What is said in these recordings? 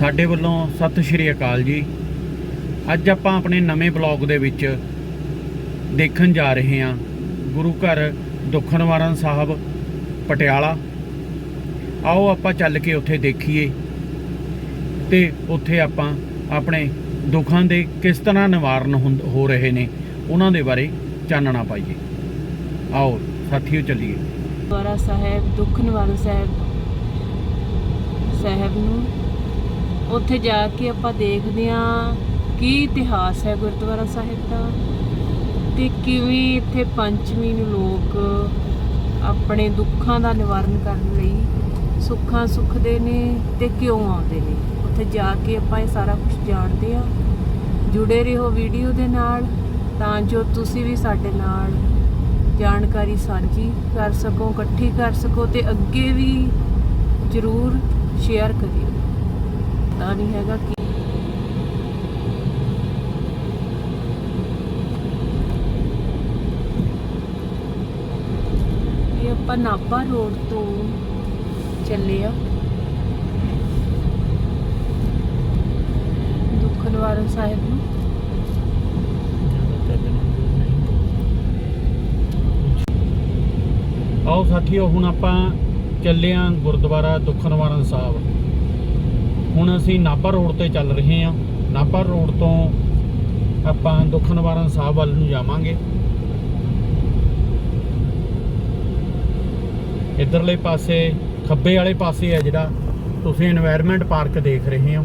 ਸਾਡੇ ਵੱਲੋਂ ਸਤਿ ਸ਼੍ਰੀ ਅਕਾਲ ਜੀ। ਅੱਜ ਆਪਾਂ ਆਪਣੇ ਨਵੇਂ ਬਲੌਗ ਦੇ ਵਿੱਚ ਦੇਖਣ ਜਾ ਰਹੇ ਹਾਂ ਗੁਰੂ ਘਰ ਦੁਖਨਵਾਰਨ ਸਾਹਿਬ ਪਟਿਆਲਾ। ਆਓ ਆਪਾਂ ਚੱਲ ਕੇ ਉੱਥੇ ਦੇਖੀਏ ਤੇ ਉੱਥੇ ਆਪਾਂ ਆਪਣੇ ਦੁੱਖਾਂ ਦੇ ਕਿਸ ਤਰ੍ਹਾਂ ਨਿਵਾਰਨ ਹੁੰਦ- ਹੋ ਰਹੇ ਨੇ, ਉਹਨਾਂ ਦੇ ਬਾਰੇ ਚਾਨਣਾ ਪਾਈਏ। ਆਓ ਸਾਥੀਓ ਚੱਲੀਏ। ਗੁਰਦੁਆਰਾ ਸਾਹਿਬ ਦੁੱਖ ਨਿਵਾਰਨ ਸਾਹਿਬ ਸਾਹਿਬ ਨੂੰ ਉੱਥੇ ਜਾ ਕੇ ਆਪਾਂ ਦੇਖਦੇ ਹਾਂ ਕੀ ਇਤਿਹਾਸ ਹੈ ਗੁਰਦੁਆਰਾ ਸਾਹਿਬ ਦਾ ਤੇ ਕਿਵੇਂ ਇੱਥੇ ਪੰਚਮੀ ਨੂੰ ਲੋਕ ਆਪਣੇ ਦੁੱਖਾਂ ਦਾ ਨਿਵਾਰਨ ਕਰਨ ਲਈ ਸੁੱਖਾਂ ਸੁੱਖਦੇ ਨੇ ਤੇ ਕਿਉਂ ਆਉਂਦੇ ਨੇ। ਉੱਥੇ ਜਾ ਕੇ ਆਪਾਂ ਇਹ ਸਾਰਾ ਕੁਝ ਜਾਣਦੇ ਹਾਂ। ਜੁੜੇ ਰਹੋ ਵੀਡੀਓ ਦੇ ਨਾਲ ਤਾਂ ਜੋ ਤੁਸੀਂ ਵੀ ਸਾਡੇ ਨਾਲ ਜਾਣਕਾਰੀ ਸਾਂਝੀ ਕਰ ਸਕੋ, ਇਕੱਠੀ ਕਰ ਸਕੋ ਤੇ ਅੱਗੇ ਵੀ ਜ਼ਰੂਰ ਸ਼ੇਅਰ ਕਰਿਓ। ਪਤਾ ਨਹੀਂ ਹੈਗਾ ਕਿ ਇਹ ਆਪਾਂ ਨਾਭਾ ਰੋਡ ਤੋਂ ਚੱਲੇ ਆ। ਦੁੱਖ ਸਾਹਿਬ ਨੂੰ। ਆਓ ਸਾਥੀਓ, ਹੁਣ ਆਪਾਂ ਚੱਲੇ ਆਂ ਗੁਰਦੁਆਰਾ ਦੁਖਨਵਾਰਨ ਸਾਹਿਬ। ਹੁਣ ਅਸੀਂ ਨਾਭਾ ਰੋਡ ਤੇ ਚੱਲ ਰਹੇ ਹਾਂ। ਨਾਭਾ ਰੋਡ ਤੋਂ ਆਪਾਂ ਦੁਖਨਵਾਰਨ ਸਾਹਿਬ ਵੱਲ ਨੂੰ ਜਾਵਾਂਗੇ। ਇਧਰਲੇ ਪਾਸੇ ਖੱਬੇ ਵਾਲੇ ਪਾਸੇ ਹੈ ਜਿਹੜਾ। ਤੁਸੀਂ এনवायरमेंट ਪਾਰਕ ਦੇਖ ਰਹੇ ਹੋ।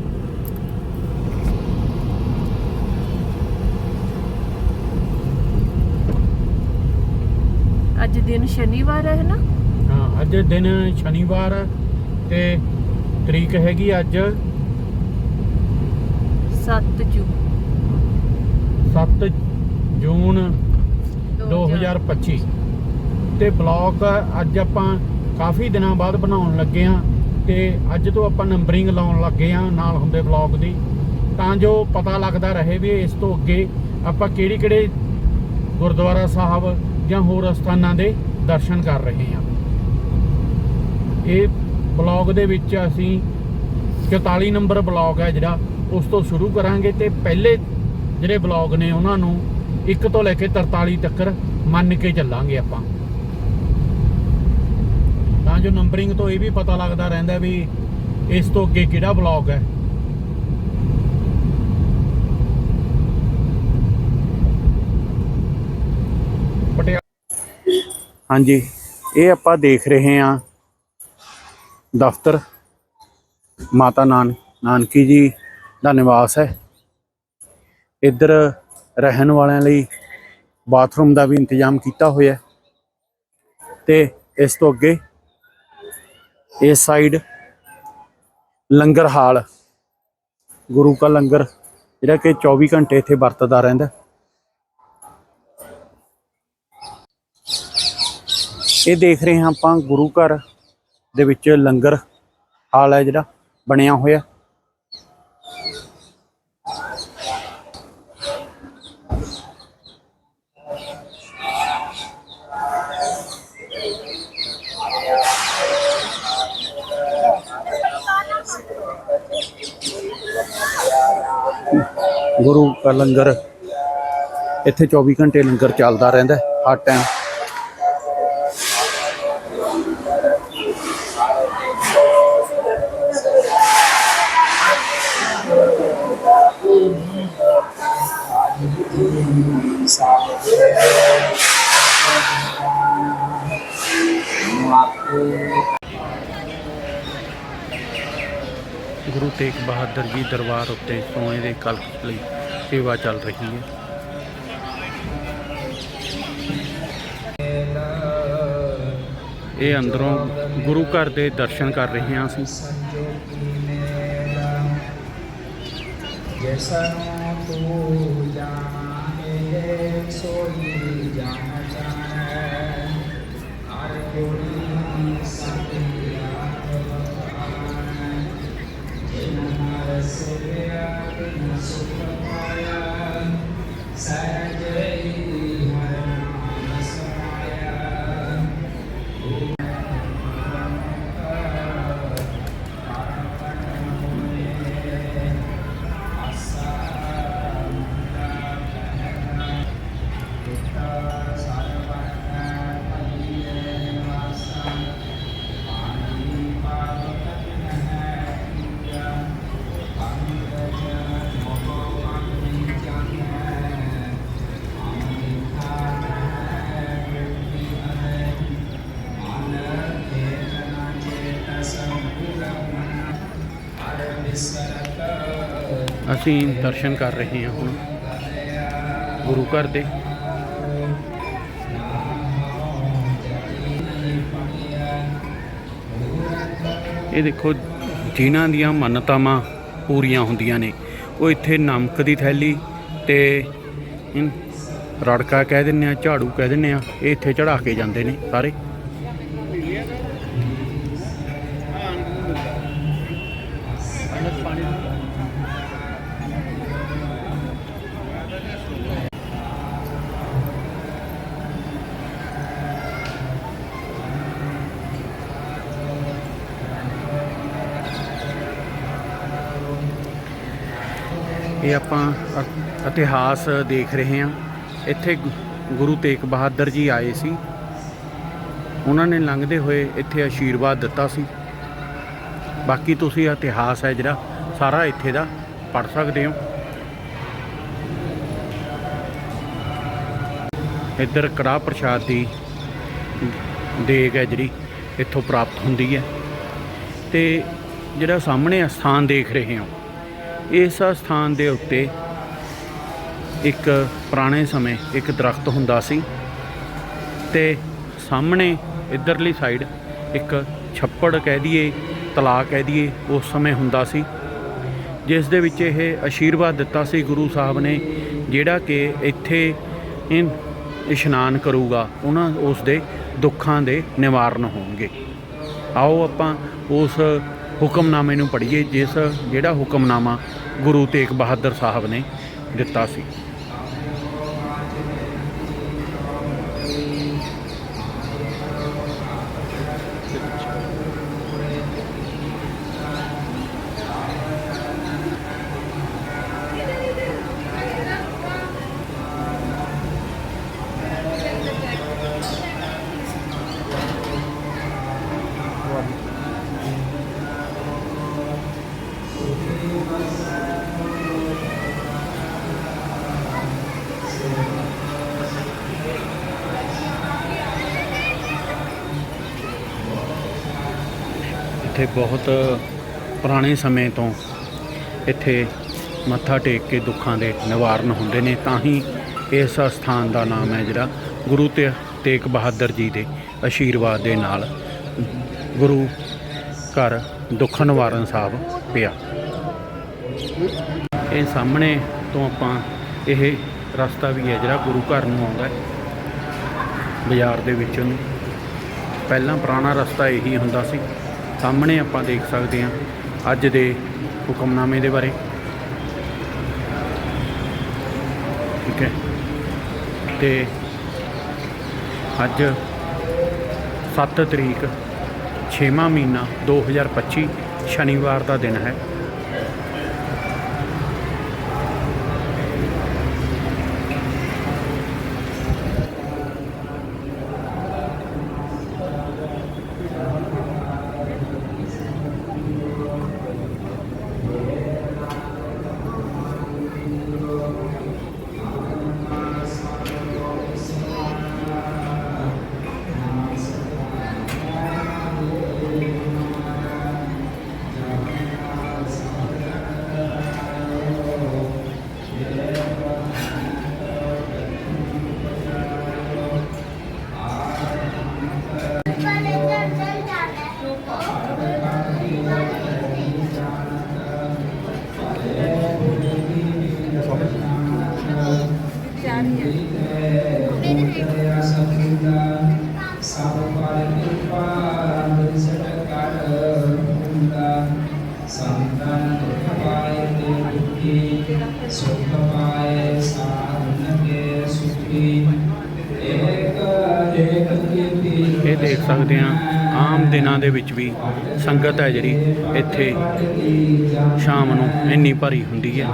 ਅੱਜ ਦਿਨ ਸ਼ਨੀਵਾਰ ਹੈ ਨਾ? ਹਾਂ ਅੱਜ ਦਿਨ ਸ਼ਨੀਵਾਰ ਹੈ ਤੇ ਤਰੀਕ ਹੈਗੀ ਅੱਜ? 7 ਜੂਨ 7 ਜੂਨ 2025 ਤੇ ਬਲੌਗ ਅੱਜ ਆਪਾਂ ਕਾਫੀ ਦਿਨਾਂ ਬਾਅਦ ਬਣਾਉਣ ਲੱਗੇ ਆ ਤੇ ਅੱਜ ਤੋਂ ਆਪਾਂ ਨੰਬਰਿੰਗ ਲਾਉਣ ਲੱਗੇ ਆ ਨਾਲ ਹੁੰਦੇ ਬਲੌਗ ਦੀ। ਤਾਂ ਜੋ ਪਤਾ ਲੱਗਦਾ ਰਹੇ ਵੀ ਇਸ ਤੋਂ ਅੱਗੇ ਆਪਾਂ ਕਿਹੜੇ ਕਿਹੜੇ ਗੁਰਦੁਆਰਾ ਸਾਹਿਬ ਜਾਂ ਹੋਰ ਸਥਾਨਾਂ ਦੇ ਦਰਸ਼ਨ ਕਰ ਰਹੇ ਆ ਇਹ ਬਲੌਗ ਦੇ ਵਿੱਚ ਅਸੀਂ 44 ਨੰਬਰ ਬਲੌਗ ਹੈ ਜਿਹੜਾ, ਉਸ ਤੋਂ ਸ਼ੁਰੂ ਕਰਾਂਗੇ ਤੇ ਪਹਿਲੇ ਜਿਹੜੇ ਬਲੌਗ ਨੇ ਉਹਨਾਂ ਨੂੰ 1 ਤੋਂ ਲੈ ਕੇ 43 ਤੱਕ ਮੰਨ ਕੇ ਚੱਲਾਂਗੇ ਆਪਾਂ। ਤਾਂ ਜੋ ਨੰਬਰਿੰਗ ਤੋਂ ਇਹ ਵੀ ਪਤਾ ਲੱਗਦਾ ਰਹਿੰਦਾ ਵੀ ਇਸ ਤੋਂ ਅੱਗੇ ਕਿਹੜਾ ਬਲੌਗ ਹੈ। ਪਟਿਆਲਾ ਹਾਂਜੀ, ਇਹ ਆਪਾਂ ਦੇਖ ਰਹੇ ਹਾਂ ਦਫ਼ਤਰ। ਮਾਤਾ ਨਾਨ, ਨਾਨਕੀ ਜੀ ਦਾ ਨਿਵਾਸ ਹੈ। ਇੱਧਰ ਰਹਿਣ ਵਾਲਿਆਂ ਲਈ ਬਾਥਰੂਮ ਦਾ ਵੀ ਇੰਤਜ਼ਾਮ ਕੀਤਾ ਹੋਇਆ ਹੈ। ਤੇ ਇਸ ਤੋਂ ਅੱਗੇ ਇਸ ਸਾਈਡ ਲੰਗਰ ਹਾਲ, ਗੁਰੂ ਕਾ ਲੰਗਰ, ਜਿਹੜਾ ਕਿ 24 ਘੰਟੇ ਇੱਥੇ ਵਰਤਦਾ ਰਹਿੰਦਾ ਇਹ ਦੇਖ ਰਹੇ ਹਾਂ ਆਪਾਂ ਗੁਰੂ ਘਰ ਦੇ ਵਿੱਚ ਲੰਗਰ ਹਾਲ ਹੈ ਜਿਹੜਾ, ਬਣਿਆ ਹੋਇਆ। ਗੁਰੂ ਕਾ ਲੰਗਰ, ਇੱਥੇ 24 ਘੰਟੇ ਲੰਗਰ ਚੱਲਦਾ ਰਹਿੰਦਾ ਹਰ ਟਾਈਮ ਗੁਰੂ ਤੇਗ ਬਹਾਦਰ ਜੀ ਦਰਬਾਰ ਉੱਤੇ ਸੋਨੇ ਦੇ ਕਲਸ਼ ਲਈ ਸੇਵਾ ਚੱਲ ਰਹੀ ਹੈ। ਇਹ ਅੰਦਰੋਂ ਗੁਰੂ ਘਰ ਦੇ ਦਰਸ਼ਨ ਕਰ ਰਹੇ ਹਾਂ ਅਸੀਂ। જસનો તું જાણે સોઈ જાણ જાણે આરતી સંધ્યા જન નરસવ્યા સુખ પાયા સર્જ ਅਸੀਂ ਦਰਸ਼ਨ ਕਰ ਰਹੇ ਹਾਂ ਹੁਣ ਗੁਰੂ ਘਰ ਦੇ। ਇਹ ਦੇਖੋ, ਜਿਨ੍ਹਾਂ ਦੀਆਂ ਮੰਨਤਾਵਾਂ ਪੂਰੀਆਂ ਹੁੰਦੀਆਂ ਨੇ, ਉਹ ਇੱਥੇ ਨਮਕ ਦੀ ਥੈਲੀ ਤੇ ਰੜਕਾ ਕਹਿ ਦਿੰਨੇ ਆ, ਝਾੜੂ ਕਹਿ ਦਿੰਨੇ ਆ, ਇਹ ਇੱਥੇ ਚੜਾ ਕੇ ਜਾਂਦੇ ਨੇ ਸਾਰੇ। ਇਹ ਆਪਾਂ ਇਤਿਹਾਸ ਦੇਖ ਰਹੇ ਹਾਂ, ਇੱਥੇ ਗੁਰੂ ਤੇਗ ਬਹਾਦਰ ਜੀ ਆਏ ਸੀ। ਉਹਨਾਂ ਨੇ ਲੰਘਦੇ ਹੋਏ ਇੱਥੇ ਆਸ਼ੀਰਵਾਦ ਦਿੱਤਾ ਸੀ। ਬਾਕੀ ਤੁਸੀਂ ਇਤਿਹਾਸ ਹੈ ਜਿਹੜਾ, ਸਾਰਾ ਇੱਥੇ ਦਾ ਪੜ ਸਕਦੇ ਹੋ। ਇੱਧਰ ਕੜਾਹ ਪ੍ਰਸ਼ਾਦ ਦੀ ਦੇਗ ਹੈ ਜਿਹੜੀ, ਇੱਥੋਂ ਪ੍ਰਾਪਤ ਹੁੰਦੀ ਹੈ। ਤੇ ਜਿਹੜਾ ਸਾਹਮਣੇ ਸਥਾਨ ਦੇਖ ਰਹੇ ਹੋ। ਇਸ ਸਥਾਨ ਦੇ ਉੱਤੇ ਇੱਕ ਪੁਰਾਣੇ ਸਮੇਂ ਇੱਕ ਦਰਖਤ ਹੁੰਦਾ ਸੀ ਤੇ ਸਾਹਮਣੇ ਇਧਰਲੀ ਸਾਈਡ ਇੱਕ ਛੱਪੜ ਕਹਿ ਦਈਏ, ਤਲਾਅ ਕਹਿ ਦਈਏ, ਉਸ ਸਮੇਂ ਹੁੰਦਾ ਸੀ। ਜਿਸ ਦੇ ਵਿੱਚ ਇਹ ਆਸ਼ੀਰਵਾਦ ਦਿੱਤਾ ਸੀ ਗੁਰੂ ਸਾਹਿਬ ਨੇ, ਜਿਹੜਾ ਕਿ ਇੱਥੇ ਇਨ ਇਸ਼ਨਾਨ ਕਰੂਗਾ, ਉਹਨਾਂ ਉਸ ਦੇ ਦੁੱਖਾਂ ਦੇ ਨਿਵਾਰਨ ਹੋਣਗੇ। ਆਓ ਆਪਾਂ ਉਸ ਹੁਕਮਨਾਮੇ ਨੂੰ ਪੜ੍ਹੀਏ, ਜਿਸ ਜਿਹੜਾ ਹੁਕਮਨਾਮਾ ਗੁਰੂ ਤੇਗ ਬਹਾਦਰ ਸਾਹਿਬ ਨੇ ਦਿੱਤਾ ਸੀ। ਇੱਥੇ ਬਹੁਤ ਪੁਰਾਣੇ ਸਮੇਂ ਤੋਂ ਇੱਥੇ ਮੱਥਾ ਟੇਕ ਕੇ ਦੁੱਖਾਂ ਦੇ ਨਿਵਾਰਨ ਹੁੰਦੇ ਨੇ, ਤਾਂ ਹੀ ਇਸ ਸਥਾਨ ਦਾ ਨਾਮ ਹੈ ਜਿਹੜਾ ਗੁਰੂ ਤੇ ਤੇਗ ਬਹਾਦਰ ਜੀ ਦੇ ਆਸ਼ੀਰਵਾਦ ਦੇ ਨਾਲ ਗੁਰੂ ਘਰ ਦੁੱਖ ਨਿਵਾਰਨ ਸਾਹਿਬ ਪਿਆ। ਇਹ ਸਾਹਮਣੇ ਤੋਂ ਆਪਾਂ ਇਹ ਰਸਤਾ ਵੀ ਹੈ ਜਿਹੜਾ ਗੁਰੂ ਘਰ ਨੂੰ ਆਉਂਦਾ ਹੈ। ਬਾਜ਼ਾਰ ਦੇ ਵਿੱਚੋਂ ਪਹਿਲਾਂ ਪੁਰਾਣਾ ਰਸਤਾ ਇਹੀ ਹੁੰਦਾ ਸੀ। ਸਾਹਮਣੇ ਆਪਾਂ ਦੇਖ ਸਕਦੇ ਹਾਂ ਅੱਜ ਦੇ ਹੁਕਮਨਾਮੇ ਦੇ ਬਾਰੇ। ਠੀਕ ਹੈ। ਤੇ ਅੱਜ 7 ਤਰੀਕ 6ਵਾਂ ਮਹੀਨਾ 2025 ਸ਼ਨੀਵਾਰ ਦਾ ਦਿਨ ਹੈ। ਇਹ ਦੇਖ ਸਕਦੇ ਹਾਂ, ਆਮ ਦਿਨਾਂ ਦੇ ਵਿੱਚ ਵੀ ਸੰਗਤ ਹੈ ਜਿਹੜੀ ਇੱਥੇ ਸ਼ਾਮ ਨੂੰ ਇੰਨੀ ਭਰੀ ਹੁੰਦੀ ਹੈ।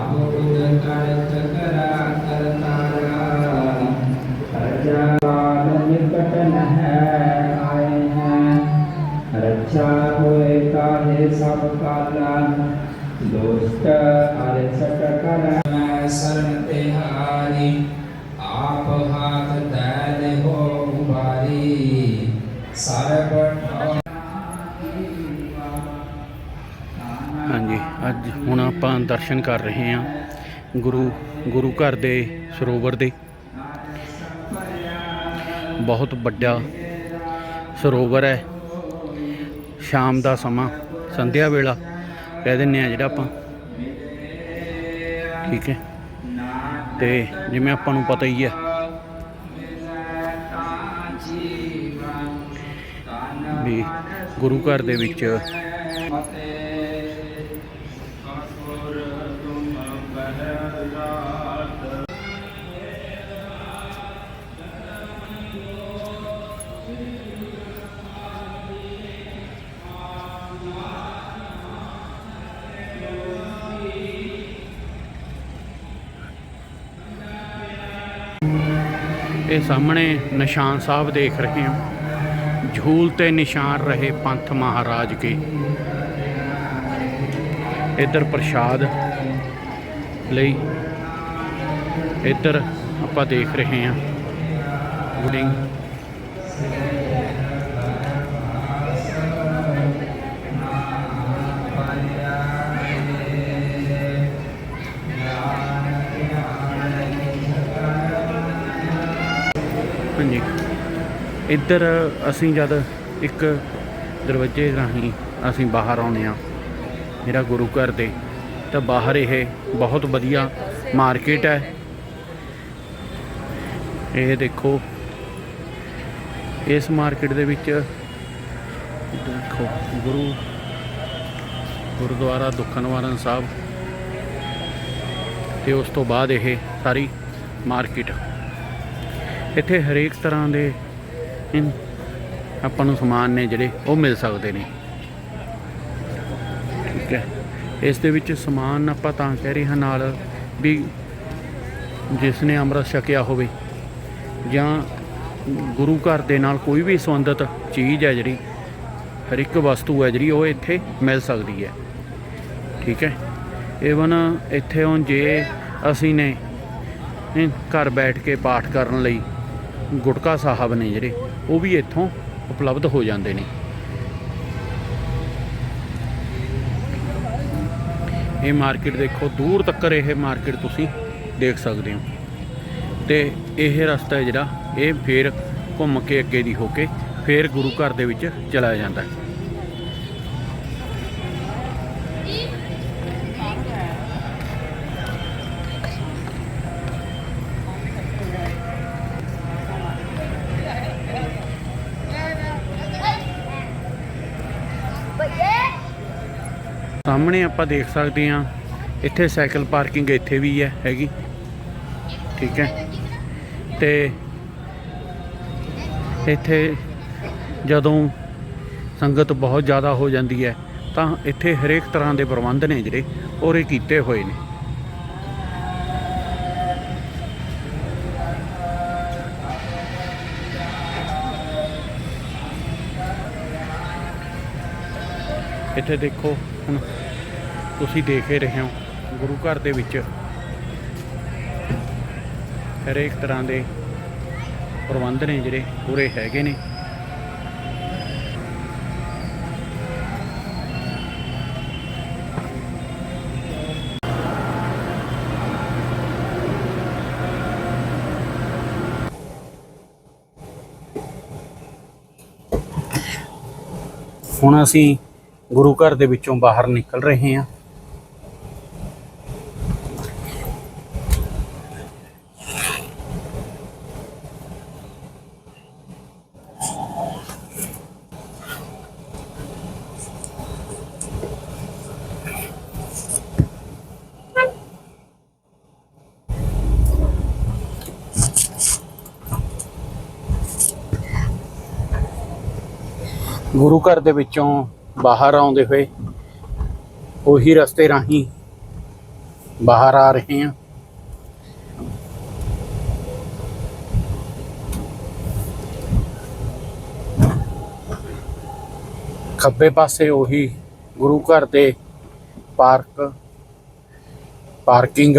ਅੱਜ ਹੁਣ ਆਪਾਂ ਦਰਸ਼ਨ ਕਰ ਰਹੇ ਹਾਂ ਗੁਰੂ ਗੁਰੂ ਘਰ ਦੇ ਸਰੋਵਰ ਦੇ। ਬਹੁਤ ਵੱਡਾ ਸਰੋਵਰ ਹੈ। ਸ਼ਾਮ ਦਾ ਸਮਾਂ, ਸੰਧਿਆ ਵੇਲਾ, ਕਹਿ ਦਿੰਨੇ ਆ ਜਿਹੜਾ ਆਪਾਂ। ਠੀਕ ਹੈ। ਤੇ ਜਿਵੇਂ ਆਪਾਂ ਨੂੰ ਪਤਾ ਹੀ ਹੈ। ਵੀ ਗੁਰੂ ਘਰ ਦੇ ਵਿੱਚ ਇਹ ਸਾਹਮਣੇ ਨਿਸ਼ਾਨ ਸਾਹਿਬ ਦੇਖ ਰਹੇ ਹਾਂ। ਝੂਲ ਤੇ ਨਿਸ਼ਾਨ ਰਹੇ ਪੰਥ ਮਹਾਰਾਜ ਕੇ। ਇੱਧਰ ਪ੍ਰਸ਼ਾਦ ਲਈ, ਇੱਧਰ ਆਪਾਂ ਦੇਖ ਰਹੇ ਹਾਂ। ਗੁਡਿੰਗ ਇੱਧਰ ਅਸੀਂ ਜਦ ਇੱਕ ਦਰਵਾਜ਼ੇ ਰਾਹੀਂ ਅਸੀਂ ਬਾਹਰ ਆਉਂਦੇ ਆ ਮੇਰਾ ਗੁਰੂ ਘਰ ਦੇ, ਤਾਂ ਬਾਹਰ ਇਹ ਬਹੁਤ ਵਧੀਆ ਮਾਰਕੀਟ ਹੈ। ਇਹ ਦੇਖੋ, ਇਸ ਮਾਰਕੀਟ ਦੇ ਵਿੱਚ ਦੇਖੋ, ਗੁਰੂ ਗੁਰਦੁਆਰਾ ਦੁਖਨਵਾਰਨ ਸਾਹਿਬ ਤੇ ਉਸ ਤੋਂ ਬਾਅਦ ਇਹ ਸਾਰੀ ਮਾਰਕੀਟ। ਇੱਥੇ ਹਰੇਕ ਤਰ੍ਹਾਂ ਦੇ ਆਪਾਂ ਨੂੰ ਸਮਾਨ ਨੇ ਜਿਹੜੇ, ਉਹ ਮਿਲ ਸਕਦੇ ਨੇ। ਠੀਕ ਹੈ। ਇਸ ਦੇ ਵਿੱਚ ਸਮਾਨ ਆਪਾਂ ਤਾਂ ਕਹਿ ਰਹੇ ਹਾਂ ਨਾਲ ਵੀ ਜਿਸ ਨੇ ਅੰਮ੍ਰਿਤ ਛਕਿਆ ਹੋਵੇ ਜਾਂ ਗੁਰੂ ਘਰ ਦੇ ਨਾਲ ਕੋਈ ਵੀ ਸੰਬੰਧਿਤ ਚੀਜ਼ ਹੈ ਜਿਹੜੀ, ਹਰ ਇੱਕ ਵਸਤੂ ਹੈ ਜਿਹੜੀ, ਉਹ ਇੱਥੇ ਮਿਲ ਸਕਦੀ ਹੈ। ਠੀਕ ਹੈ। ਈਵਨ ਇੱਥੇ ਹੁਣ ਜੇ ਅਸੀਂ ਨੇ ਘਰ ਬੈਠ ਕੇ ਪਾਠ ਕਰਨ ਲਈ ਗੁਟਕਾ ਸਾਹਿਬ ਨੇ ਜਿਹੜੇ, ਉਹ ਵੀ ਇੱਥੋਂ ਉਪਲਬਧ ਹੋ ਜਾਂਦੇ ਨੇ। ਇਹ ਮਾਰਕੀਟ ਦੇਖੋ, ਦੂਰ ਤੱਕ ਇਹ ਮਾਰਕੀਟ ਤੁਸੀਂ ਦੇਖ ਸਕਦੇ ਹੋ। ਤੇ ਇਹ ਰਸਤਾ ਹੈ ਜਿਹੜਾ, ਇਹ ਫੇਰ ਘੁੰਮ ਕੇ ਅੱਗੇ ਦੀ ਹੋ ਕੇ ਫੇਰ ਗੁਰੂ ਘਰ ਦੇ ਵਿੱਚ ਚਲਾ ਜਾਂਦਾ ਹੈ। ਸਾਹਮਣੇ ਆਪਾਂ ਦੇਖ ਸਕਦੇ ਹਾਂ, ਇੱਥੇ ਸਾਈਕਲ ਪਾਰਕਿੰਗ ਇੱਥੇ ਵੀ ਹੈ, ਹੈਗੀ। ਠੀਕ ਹੈ। ਤੇ ਇੱਥੇ ਜਦੋਂ ਸੰਗਤ ਬਹੁਤ ਜ਼ਿਆਦਾ ਹੋ ਜਾਂਦੀ ਹੈ, ਤਾਂ ਇੱਥੇ ਹਰੇਕ ਤਰ੍ਹਾਂ ਦੇ ਪ੍ਰਬੰਧ ਨੇ ਜਿਹੜੇ ਔਰੇ ਕੀਤੇ ਹੋਏ ਨੇ। ਇੱਥੇ ਦੇਖੋ, ਹੁਣ ਤੁਸੀਂ ਦੇਖ ਹੀ ਰਹੇ ਹੋ ਗੁਰੂ ਘਰ ਦੇ ਵਿੱਚ ਹਰੇਕ ਤਰ੍ਹਾਂ ਦੇ ਪ੍ਰਬੰਧ ਨੇ ਜਿਹੜੇ ਪੂਰੇ ਹੈਗੇ ਨੇ। ਹੁਣ ਅਸੀਂ ਗੁਰੂ ਘਰ ਦੇ ਵਿੱਚੋਂ ਬਾਹਰ ਨਿਕਲ ਰਹੇ ਹਾਂ। ਗੁਰੂ ਘਰ ਦੇ ਵਿੱਚੋਂ ਬਾਹਰ ਆਉਂਦੇ ਹੋਏ ਉਹੀ ਰਸਤੇ ਰਾਹੀਂ ਬਾਹਰ ਆ ਰਹੇ ਹਾਂ। ਖੱਬੇ ਪਾਸੇ ਉਹੀ ਗੁਰੂ ਘਰ ਦੇ ਪਾਰਕ, ਪਾਰਕਿੰਗ।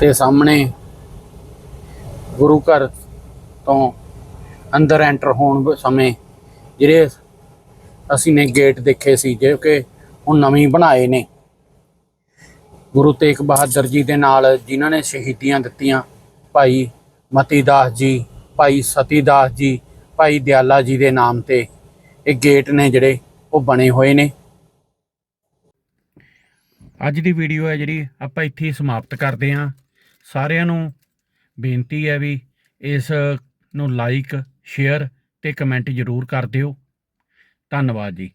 ਤੇ ਸਾਹਮਣੇ ਗੁਰੂ ਘਰ ਤੋਂ ਅੰਦਰ ਐਂਟਰ ਹੋਣ ਸਮੇਂ ਜਿਹੜੇ ਅਸੀਂ ਨੇ ਗੇਟ ਦੇਖੇ ਸੀ, ਜੋ ਕਿ ਹੁਣ ਨਵੇਂ ਬਣਾਏ ਨੇ। ਗੁਰੂ ਤੇਗ ਬਹਾਦਰ ਜੀ ਦੇ ਨਾਲ ਜਿਨ੍ਹਾਂ ਨੇ ਸ਼ਹੀਦੀਆਂ ਦਿੱਤੀਆਂ, ਭਾਈ ਮਤੀ ਦਾਸ ਜੀ, ਭਾਈ ਸਤੀ ਦਾਸ ਜੀ, ਭਾਈ ਦਿਆਲਾ ਜੀ ਦੇ ਨਾਮ ਤੇ ਇਹ ਗੇਟ ਨੇ ਜਿਹੜੇ ਉਹ ਬਣੇ ਹੋਏ ਨੇ। ਅੱਜ ਦੀ ਵੀਡੀਓ ਹੈ ਜਿਹੜੀ ਆਪਾਂ ਇੱਥੇ ਸਮਾਪਤ ਕਰਦੇ ਹਾਂ। ਸਾਰਿਆਂ ਨੂੰ ਬੇਨਤੀ ਹੈ ਵੀ ਇਸ ਨੂੰ ਲਾਈਕ ਸ਼ੇਅਰ ਤੇ ਕਮੈਂਟ ਜ਼ਰੂਰ ਕਰ ਦਿਓ। ਧੰਨਵਾਦ ਜੀ।